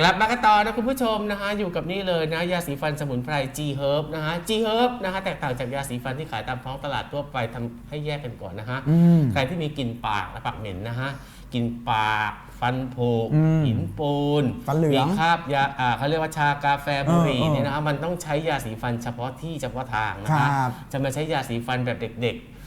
กลับมากันต่อนะคุณผู้ชมนะฮะอยู่กับนี่เลยนะยาสีฟันสมุนไพร G Herb นะฮะ G Herb นะฮะแตกต่างจากยาสีฟันที่ขายตามท้องตลาดทั่วไปทำให้แยกกันก่อนนะฮะ อืม ใครที่มีกลิ่นปากและปากเหม็นนะฮะกลิ่นปากฟันผุอืมหินปูนฟันเหลืองมีคราบยาอ่าเขาเรียกว่าชากาแฟบุหรี่เออเออเนี่ยนะฮะมันต้องใช้ยาสีฟันเฉพาะที่เฉพาะทางนะครัฮะบ จะมาใช้ยาสีฟันแบบเด็กๆ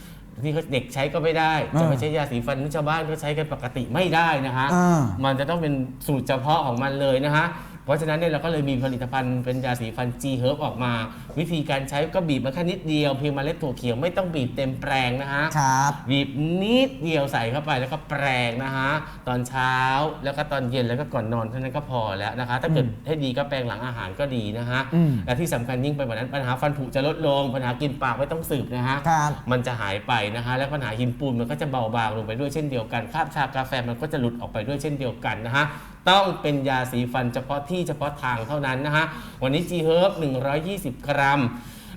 ที่เขาเด็กใช้ก็ไม่ได้เออจะมาใช้ยาสีฟันที่ชาวบ้านเขาใช้กันปกติไม่ได้นะฮะอ่ามันจะต้องเป็นสูตรเฉพาะของมันเลยนะฮะ เพราะฉะนั้นเนี่ยเราก็เลยมีผลิตภัณฑ์เป็นยาสีฟัน G Herb ออกมา วิธีการใช้ก็บีบมาแค่นิดเดียวเพียงเมล็ดถั่วเขียวไม่ต้องบีบเต็มแปลงนะฮะครับ บีบนิดเดียวใส่เข้าไปแล้วก็แปรงนะฮะตอนเช้าแล้วก็ตอนเย็นแล้วก็ก่อนนอนเท่านั้นก็พอแล้วนะคะ ถ้าเกิดให้ดีก็แปรงหลังอาหารก็ดีนะฮะอืม และที่สำคัญยิ่งไปกว่านั้นปัญหาฟันผุจะลดลงปัญหากินปากไม่ต้องสืบนะฮะ ครับ มันจะหายไปนะฮะและปัญหาหินปูนมันก็จะเบาบางลงไปด้วยเช่นเดียวกันคราบชากาแฟมันก็จะหลุดออกไปด้วยเช่นเดียวกันนะฮะ ต้องเป็นยาสีฟันเฉพาะที่เฉพาะทางเท่านั้นนะฮะ วันนี้ G Herb 120 กรัม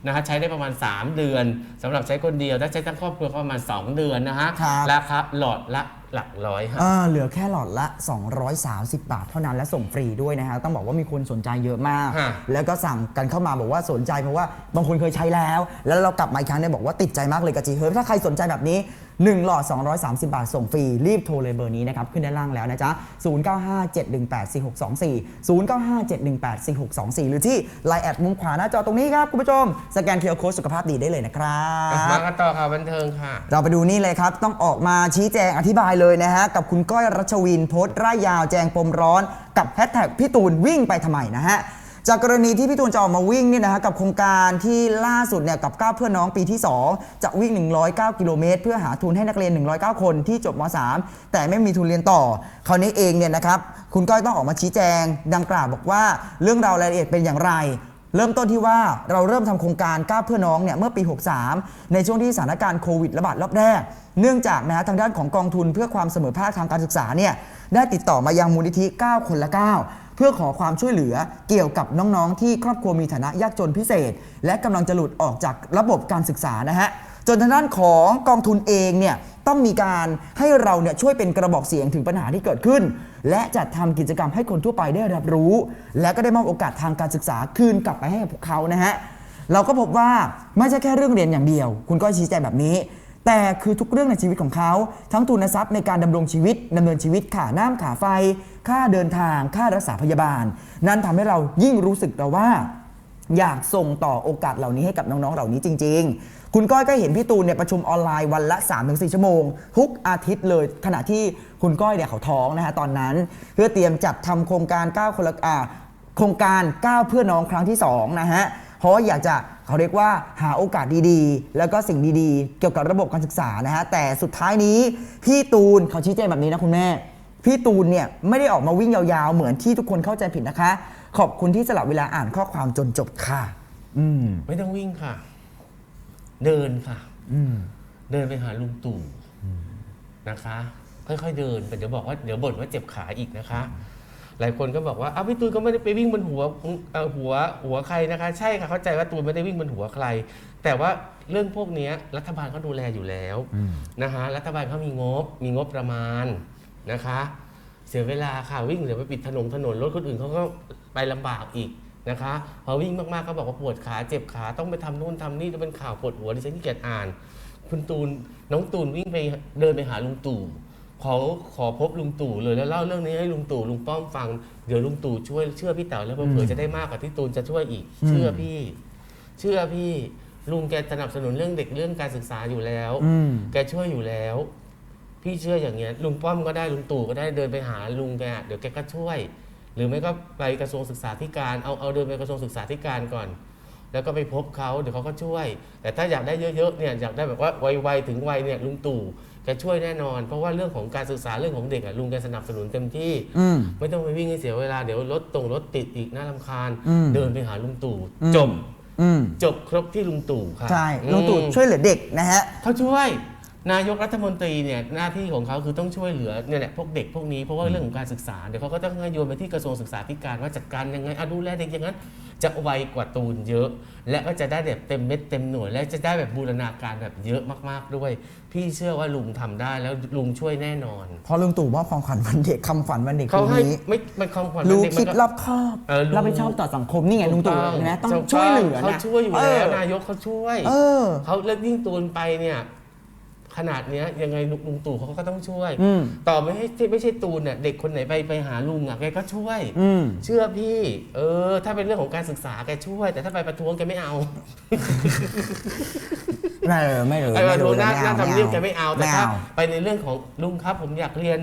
นะฮะใช้ได้ประมาณ 3 เดือนสำหรับใช้คนเดียวถ้าใช้ทั้งครอบครัวก็ประมาณ 2 เดือนนะฮะครับ ราคาหลอดละ หลักร้อยฮะเออเหลือแค่หลอดละ 230 บาทเท่านั้นและส่งฟรีด้วยนะฮะต้องบอกว่ามีคนสนใจเยอะมาก ฮะ แล้วก็สั่งกันเข้ามาบอกว่าสนใจเพราะว่าบางคนเคยใช้แล้ว แล้วเรากลับมาอีกครั้งเนี่ยบอกว่าติดใจมากเลยกับจีเฮิร์บถ้าใครสนใจแบบนี้ 1 หลอด 230 บาทส่งฟรี รีบโทรเลยเบอร์นี้นะครับ ขึ้นด้านล่างแล้วนะจ๊ะ 0957184624 0957184624 หรือที่ Line แอดมุมขวาหน้าจอตรงนี้ครับคุณผู้ชมสแกนเคอร์โค้ดสุขภาพดีได้เลยนะครับมากันต่อข่าวบันเทิงค่ะ เราไปดูนี่เลยครับ ต้องออกมาชี้แจงอธิบายเลยยนะฮะ กับคุณก้อยรัชวินโพสต์ร่ายยาวแจงปมร้อน กับแฮชแท็กพี่ตูนวิ่งไปทำไมนะฮะจากกรณีที่พี่ตูนจะออกมาวิ่งเนี่ยนะฮะกับโครงการที่ล่าสุดเนี่ยกับก้าวเพื่อนน้องปีที่ 2 จะวิ่ง 109 กิโลเมตร เพื่อหาทุนให้นักเรียน 109 คนที่จบม .3 แต่ไม่มีทุนเรียนต่อ คราวนี้เองเนี่ยนะครับคุณก้อยต้องออกมาชี้แจง ดังกล่าวบอกว่าเรื่องราวรายละเอียดเป็นอย่างไร เริ่มต้นที่ว่าเราเริ่มทำโครงการก้าวเพื่อน้องเนี่ยเมื่อปี 63 ในช่วงที่สถานการณ์โควิดระบาดรอบแรก เนื่องจากนะฮะทางด้านของกองทุนเพื่อความเสมอภาคทางการศึกษาเนี่ยได้ติดต่อมายังมูลนิธิ 9 คนละ 9 เพื่อขอความช่วยเหลือเกี่ยวกับน้องๆ ที่ครอบครัวมีฐานะยากจนพิเศษ และกำลังจะหลุดออกจากระบบการศึกษานะฮะ จนทางด้านของกองทุนเองเนี่ยต้องมีการให้เราเนี่ยช่วยเป็นกระบอกเสียงถึงปัญหาที่เกิดขึ้น และจัดทำกิจกรรมให้คนทั่วไปได้รับรู้ และก็ได้มอบโอกาสทางการศึกษาคืนกลับไปให้กับพวกเขานะฮะเราก็พบว่าไม่ใช่แค่เรื่องเรียนอย่างเดียว คุณก็ชี้แจงแบบนี้ แต่คือทุกเรื่องในชีวิตของเขา ทั้งทุนทรัพย์ในการดำรงชีวิตดำเนินชีวิตค่าน้ำค่าไฟ ค่าเดินทาง ค่ารักษาพยาบาล นั่นทำให้เรายิ่งรู้สึกเราว่า อยากส่งต่อโอกาสเหล่านี้ให้กับน้องๆเหล่านี้จริง ๆ คุณก้อยก็เห็นพี่ตูนเนี่ยประชุมออนไลน์วันละ 3-4 ชั่วโมง ทุกอาทิตย์เลย ขณะที่คุณก้อยเนี่ยเขาท้องนะฮะตอนนั้น เพื่อเตรียมจัดทำโครงการ9คนละอ่าโครงการ 9 เพื่อน้องครั้งที่ 2 นะฮะ เพราะว่าอยากจะเขาเรียกว่าหาโอกาสดีๆ แล้วก็สิ่งดีๆ เกี่ยวกับระบบการศึกษานะฮะ แต่สุดท้ายนี้พี่ตูนเขาชี้แจงแบบนี้นะคุณแม่ พี่ตูนเนี่ยไม่ได้ออกมาวิ่งยาวๆ เหมือนที่ทุกคนเข้าใจผิดนะคะ ขอบคุณที่สละเวลาอ่านข้อความจนจบค่ะ อืม ไม่ต้องวิ่งค่ะ เดินค่ะ อืมเดินไปหาลุงตู่นะคะ ค่อยๆเดินแต่เดี๋ยวบอกว่าเดี๋ยวบ่นว่าเจ็บขาอีกนะคะ หลายคนก็บอกว่าอ้าวพี่ตูนก็ไม่ได้ไปวิ่งบนหัวเอ่อหัวหัวใครนะคะ ใช่ค่ะเข้าใจว่าตูนไม่ได้วิ่งบนหัวใคร แต่ว่าเรื่องพวกเนี้ยรัฐบาลเขาดูแลอยู่แล้วนะคะรัฐบาลเขามีงบ มีงบประมาณนะคะ เสียเวลาค่ะวิ่งเดี๋ยวไปปิดถนนถนนรถคนอื่นเขาก็ไปลำบากอีก นะคะพอวิ่งมากๆก็บอกว่าปวดขาเจ็บขาต้องไปทำนู่นทำนี่จะเป็นข่าวปวดหัวดิฉันขี้เกียจอ่าน คุณตูนน้องตูนวิ่งไปเดินไปหาลุงตู่ขอขอพบลุงตู่เลยแล้วเล่าเรื่องนี้ให้ลุงตู่ลุงป้อมฟังเดี๋ยวลุงตู่ช่วยเชื่อพี่เต๋อแล้วเผื่อๆจะได้มากกว่าที่ตูนจะช่วยอีก เชื่อพี่ เชื่อพี่ลุงแกสนับสนุนเรื่องเด็กเรื่องการศึกษาอยู่แล้วอืมแกช่วยอยู่แล้ว พี่เชื่ออย่างเงี้ยลุงป้อมก็ได้ลุงตู่ก็ได้เดินไปหาลุงแกเดี๋ยวแกก็ช่วย หรือไม่ก็ไปกระทรวงศึกษาธิการเอาเอาเดินไปกระทรวงศึกษาธิการก่อน แล้วก็ไปพบเขาเดี๋ยวเขาก็ช่วย แต่ถ้าอยากได้เยอะๆเนี่ยอยากได้แบบว่าไวๆถึงวัยเนี่ยลุงตู่แกช่วยแน่นอน เพราะว่าเรื่องของการศึกษาเรื่องของเด็กอะลุงแกสนับสนุนเต็มที่ อืม ไม่ต้องไปวิ่งให้เสียเวลาเดี๋ยวรถตรงรถติดอีกน่ารำคาญ อืม เดินไปหาลุงตู่อืมจบอืมจบครบที่ลุงตู่ค่ะใช่อืมลุงตู่ช่วยเหลือเด็กนะฮะ เขาช่วย นายกรัฐมนตรีเนี่ยหน้าที่ของเขาคือต้องช่วยเหลือเนี่ยแหละพวกเด็กพวกนี้เพราะว่าเรื่องของการศึกษาเดี๋ยวเขาก็ต้องให้โยนไปที่กระทรวงศึกษาธิการว่าจัดการยังไงอะดูแลเด็กอย่างนั้น จะไวกว่าตูนเยอะ และก็จะได้แบบเต็มเม็ดเต็มหน่วยและจะได้แบบบูรณาการแบบเยอะมากๆด้วย พี่เชื่อว่าลุงทำได้แล้วลุงช่วยแน่นอน พอลุงตู่มอบของขวัญวันเด็กคำขวัญวันเด็กเขาปีให้นี้ไม่มันความขวัญรู้เด็กมัคิดนก็รอบคอบเออรู้รับผิดชอบต่อสังคมนี่ไงลุงตู่ถูกเห็นไหมต้องถูกช่วยเหลือเขานะช่วยอยู่เแล้วนายกเขาช่วยเออเขาเลิกยิ่งตูนไปเนี่ย ขนาดเนี้ยยังไงลุงตู่เขาก็ต้องช่วย อืม ต่อไม่ให้ที่ไม่ใช่ตูนเนี่ยเด็กคนไหนไปไปหาลุงอะแกก็ช่วย อืม เชื่อพี่ เออ ถ้าเป็นเรื่องของการศึกษาแกช่วย แต่ถ้าไปประท้วงแกไม่เอา ไม่เลยไม่เลยไปประท้วงหน้าหไม่น้าเอาทำเนียบแกไม่เอาแต่ไม่ถ้าเอา ไปในเรื่องของลุงครับ ผมอยากเรียน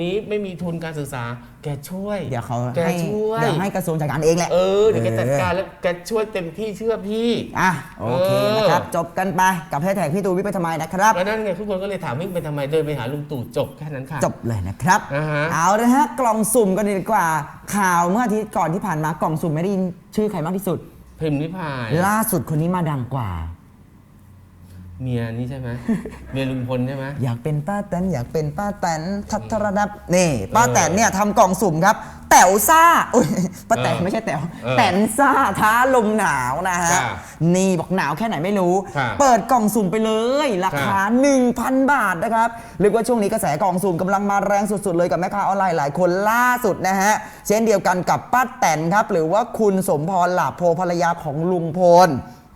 นี้ไม่มีทุนการศึกษา แกช่วย เดี๋ยวเขาแกให้ช่วย เดี๋ยวให้กระทรวงจัดการเองแหละเออ เดี๋ยวแกจัดการแล้วแกช่วยเต็มที่เชื่อพี่ อะโอเคเออ นะครับ จบกันไปกับแฮชแท็กพี่ตูวิทย์ไปทำไมนะครับ แล้วนั่นไงทุกคนก็เลยถามวิ่งไปทำไมเดินไปหาลุงตู่จบแค่นั้นค่ะ จบเลยนะครับ อ่าฮะ เอาละฮะ กล่องสุ่มกันดีกว่า ข่าวเมื่ออาทิตย์ก่อนที่ผ่านมากล่องสุ่มไม่ได้ยินชื่อใครมากที่สุด พิมพ์นิพาย ล่าสุดคนนี้มาดังกว่า เมียนี่ใช่ไหมเมียลุงพลใช่ไหมอยากเป็นป้าแตนอยากเป็นป้าแตนทัทรดับนี่ ป้าแตนเนี่ยทำกล่องสุ่มครับ แต๋วซ่าอุ้ยป้าแตนเออไม่ใช่แต๋วเออแตนซ่าท้าลมหนาวนะฮะค่ะนี่บอกหนาวแค่ไหนไม่รู้ค่ะเปิดกล่องสุ่มไปเลย ราคา 1,000 บาทนะครับเรียกว่าช่วงนี้กระแสกล่องสุ่มกำลังมาแรงสุดๆ เลยกับแม่ค้าออนไลน์หลายคนล่าสุดนะฮะเช่นเดียวกันกับป้าแตนครับ หรือว่าคุณสมพรหลาโพภรรยาของลุงพล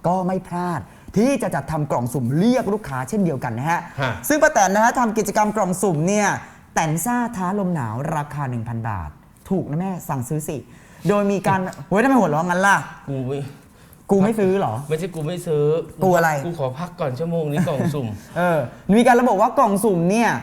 ก็ไม่พลาด ที่จะจัดทำกล่องสุ่มเรียกลูกค้าเช่นเดียวกันนะฮะ ฮะ ซึ่งป้าแตนนะฮะทำกิจกรรมกล่องสุ่มเนี่ยแตนซ่าท้าลมหนาวราคา 1,000 บาท ถูกนะแม่สั่งซื้อสิ โดยมีการเฮ้ยทำไมหัวเราะงั้นล่ะ กูไม่กูไม่ซื้อเหรอ ไม่ใช่กูไม่ซื้อ กูอะไร กูขอพักก่อนชั่วโมงนี้กล่องสุ่ม เออ มีการระบุว่ากล่องสุ่มเนี่ยอ่า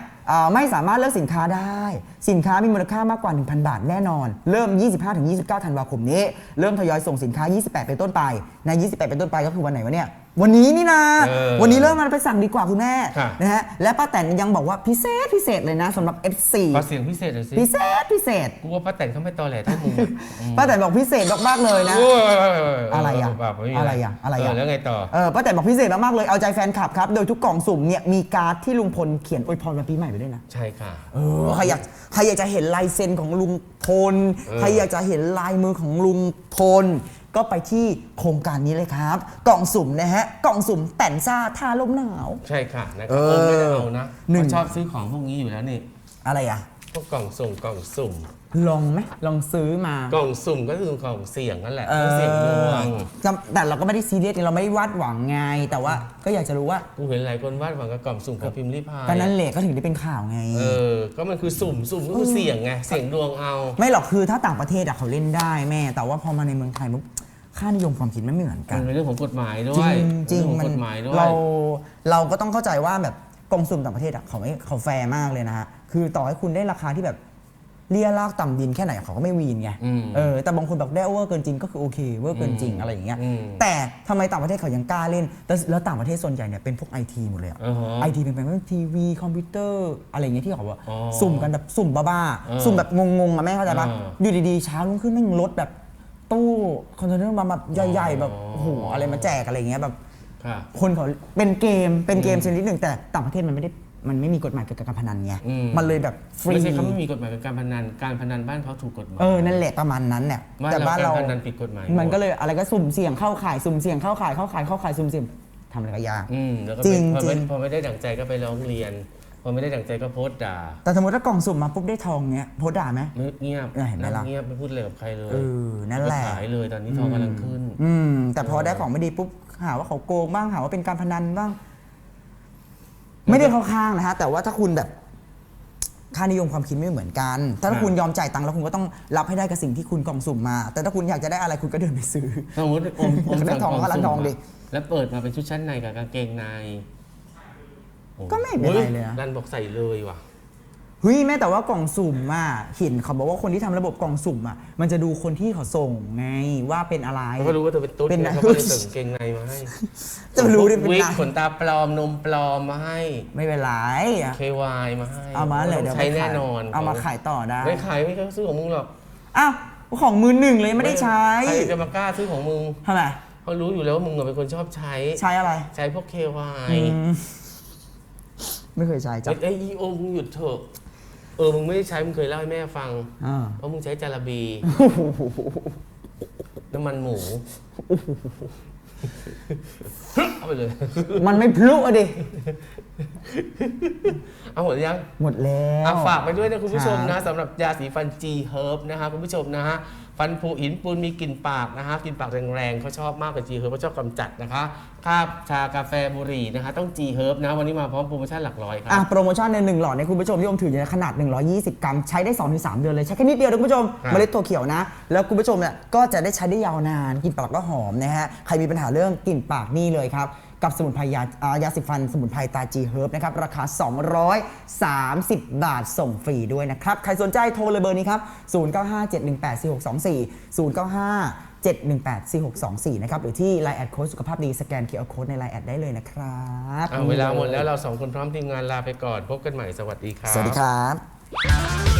ไม่สามารถเลือกสินค้าได้ สินค้ามีมูลค่ามากกว่า 1,000 บาทแน่นอน เริ่ม 25-29 ธันวาคมนี้ เริ่มทยอยส่งสินค้า 28 เป็นต้นไป ใน 28 เป็นต้นไปก็คือวันไหนวะเนี่ย วันนี้นี่นะเออวันนี้เริ่มมาไปสั่งดีกว่าคุณแม่ค่ะนะฮะ และป้าแตนยังบอกว่าพิเศษพิเศษเลยนะสำหรับ F4 ขอเสียงพิเศษหน่อยสิ พิเศษพิเศษ กูว่าป้าแต่งเขาไม่ตอแหลเท่ามึงอะป้าแตนบอกพิเศษมากๆเลยนะโอะไรอะอะไรอะอะไรอะแล้วไงต่อเออป้าแตนบอกพิเศษมากๆเลยเอาใจแฟนคลับครับ โดยทุกกล่องสุ่มเนี่ยมีการ์ดที่ลุงพลเขียนอวยพรวันปีใหม่ไปด้วยนะ ใช่ค่ะเออใครอยากใครอยากจะเห็นลายเซ็นของลุงพลใครอยากจะเห็นลายมือของลุงพลก็ไปที่โครงการนี้เลยครับ กล่องสุ่มนะฮะ กล่องสุ่มแต่นซ่าทาลมหนาว ใช่ค่ะนะครับอโอ้ไม่ได้เอานะหนึ่งชอบซื้อของพวกนี้อยู่แล้วนี่ อะไรอะ พวกกล่องสุ่มกล่องสุ่ม ลองไหมลองซื้อมากล่องสุ่มก็คือกล่องเสี่ยงนั่นแหละเอต้องอเสี่ยงดวงแต่เราก็ไม่ได้ซีเรียสเราไม่ได้วาดหวังไง แต่ว่าก็อยากจะรู้ว่า กูเห็นหลายคนวาดหวังกับกล่องสุ่มกับพิมพ์ริพายก็นั่นแหละก็ถึงได้เป็นข่าวไง เออ ก็มันคือสุ่มสุ่มก็คือเสี่ยงไงเสี่ยงดวงเอา ไม่หรอกคือถ้าต่างประเทศอะเขาเล่นได้แม่ แต่ว่าพอมาในเมืองไทยปุ๊บค่านิยมความคิดไม่เหมือนกัมันนเป็นเรื่องของกฎหมายด้จวริยงจริงเอของมันกฎหมายด้วยเราเราก็ต้องเข้าใจว่าแบบกองสุ่มต่างประเทศอะเขาไม่เขาแฟร์มากเลยนะฮะคือต่อให้คุณได้ราคาที่แบบเลี่ยลากต่ำดินแค่ไหนเขาก็ไม่วีนไงอืมเออแต่บางคนแบบได้เวอร์เกินจริงก็คือโอเคเวอร์เกินจริงอะไรอย่างเงี้ยอืมแต่ทำไมต่างประเทศเขายังกล้าเล่นแต่แล้วต่างประเทศส่วนใหญ่เนี่ยเป็นพวกไอทีหมดเลยอะอ่าฮะไอทีเป็นแบบทีวีคอมพิวเตอร์อะไรอย่างเงี้ยที่เขาว่าอ๋อสุ่มกันแบบสุ่มบ้าเออๆสุ่มแบบงงๆอะแม่เข้าใจปะเอออยู่ดีๆเช้ารุ่งขึ้นแม่งรถแบบตู้คอนเทนเนอร์มาแบบใหญ่ๆแบบอ๋อโอ้โหอะไรมาแจกอะไรอย่างเงี้ยแบบ ค่ะ คนเขาเป็นเกมเป็นเกมอืมชนิดหนึ่งแต่ต่างประเทศมันไม่ได้ มันไม่มีกฎหมายเกี่ยวกับการพนันไงอืม มันเลยแบบฟรีไม่ใช่เขาไม่มีกฎหมายเป็นการพนัน การพนันบ้านเขาถูกกฎหมาย เออนั่นแหละประมาณนั้นเนี่ยบ้านแต่เราบ้านการเราพนันผิดกฎหมาย มันหดก็เลยอะไรก็สุ่มเสี่ยงเข้าขายสุ่มเสี่ยงเข้าขายเข้าขายเข้าขายสุ่มเสี่ยงทำอะไรก็ยาก อืมแล้วก็จริเป็นงพอจริไม่ง พอไม่ได้ดั่งใจก็ไปร้องเรียน พอไม่ได้ดั่งใจก็โพสต์ด่าแต่สมมติถ้ากล่องสุ่มมาปุ๊บได้ทองเนี้ยโพสต์ด่าไหม ไม่เงียบเออเห็นไหมล่ะงเงียบไม่พูดเลยกับใครเลยเออนั่นแหละไม่ขายเลยตอนนี้ทองกำลังขึ้น อืมแต่พอได้ของไม่ดีปุ๊บหาว่าเขาโกงบ้างหาว่าเป็นการพนันบ้าง ไม่ได้เข้าข้างนะฮะแต่ว่าถ้าคุณแบบค่านิยมความคิดไม่เหมือนกัน ถ้าครับคุณยอมจ่ายตังค์แล้วคุณก็ต้องรับให้ได้กับสิ่งที่คุณกล่องสุ่มมา แต่ถ้าคุณอยากจะได้อะไรคุณก็เดินไปซื้อสมมติอมอมได้ทองก็ร้านทองดิแล้วเปิดมาเป็นชุดชั้นในกับกางเกงในโอ้ก็ไม่เป็นไรเลยอะฮ้รันบอกใส่เลยว่ะ เฮ้ยแม่แต่ว่ากล่องสุ่มอะเห็นเขาบอกว่าคนที่ทำระบบกล่องสุ่มอะมันจะดูคนที่เขาส่งไงว่าเป็นอะไร เขาก็รู้ว่าเธอเป็นตุ๊ดเป็นไงนะ เขาก็เลยส่งกางเกงในมาให้จะไปรู้ได้เป็นวิกไงขนตาปลอมนมปลอมมาให้ ไม่เป็นไรอะ KY มาให้เอามาเลยต้เดี๋อยงวใช้ไปแน่ขายนอนเอามาขายต่อได้ ไม่ขายไม่เคยซื้อของมึงหรอกอ้าวของมือหนึ่งเลยไม่ได้ใช้ใครจะมากล้าซื้อของมึงทำไมเขารู้อยู่แล้วว่ามึงอะเป็นคนชอบใช้ ใช้อะไรใช้พวก KY อืมไม่เคยใช้จ้ะ เอ้ยเอ้ยอีโอมึงหยุดเถอะ เออมึงไม่ได้ใช้มึงเคยเล่าให้แม่ฟัง อ่าเพราะมึงใช้จาระบีน้ำมันหมูเอาไปเลย มันไม่พลุอะดิ เอาหมดยัง หมดแล้ว อะฝากไปด้วยนะคุณผู้ชมครันะบสำหรับยาสีฟัน G Herb นะคะคุณผู้ชมนะฮะ ฟันผุหินปูนมีกลิ่นปากนะฮะกลิ่นปากแรงๆเขาชอบมากกับ G Herb เขาชอบกำจัดนะคะคาบชากาแฟบุหรี่นะคะ ต้อง G Herb นะ วันนี้มาพร้อมโปรโมชั่นหลักร้อยครัอะบโปรโมชั่นในหนึ่งหลอดในยคุณผู้ชมที่ผมถืออยู่ในขนาด 120 กรัม ใช้ได้ 2-3 เดือนเลย ใช้แค่นิดเดียวนะคุณผู้ชมครับเมล็ดถั่วเขียวนะ แล้วคุณผู้ชมเนี่ยก็จะได้ใช้ได้ยาวนานกลิ่นปากก็หอมนะฮะใครมีปัญหาเรื่องกลิ่นปากนี่เลยครับ กับสมุนไพรยาอ่ายาสีฟัน สมุนไพรตาจีเฮิร์บนะครับ ราคา 230 บาทส่งฟรีด้วยนะครับ ใครสนใจโทรเลยเบอร์นี้ครับ 0957184624 095 7184624 นะครับ หรือที่ Line แอดโค้ดสุขภาพดี สแกนเคอร์โค้ดใน Line แอดได้เลยนะครับอะเวลาหมดแล้วเราสองคนพร้อมทีมงานลาไปก่อน พบกันใหม่สวัสดีครับ สวัสดีครับ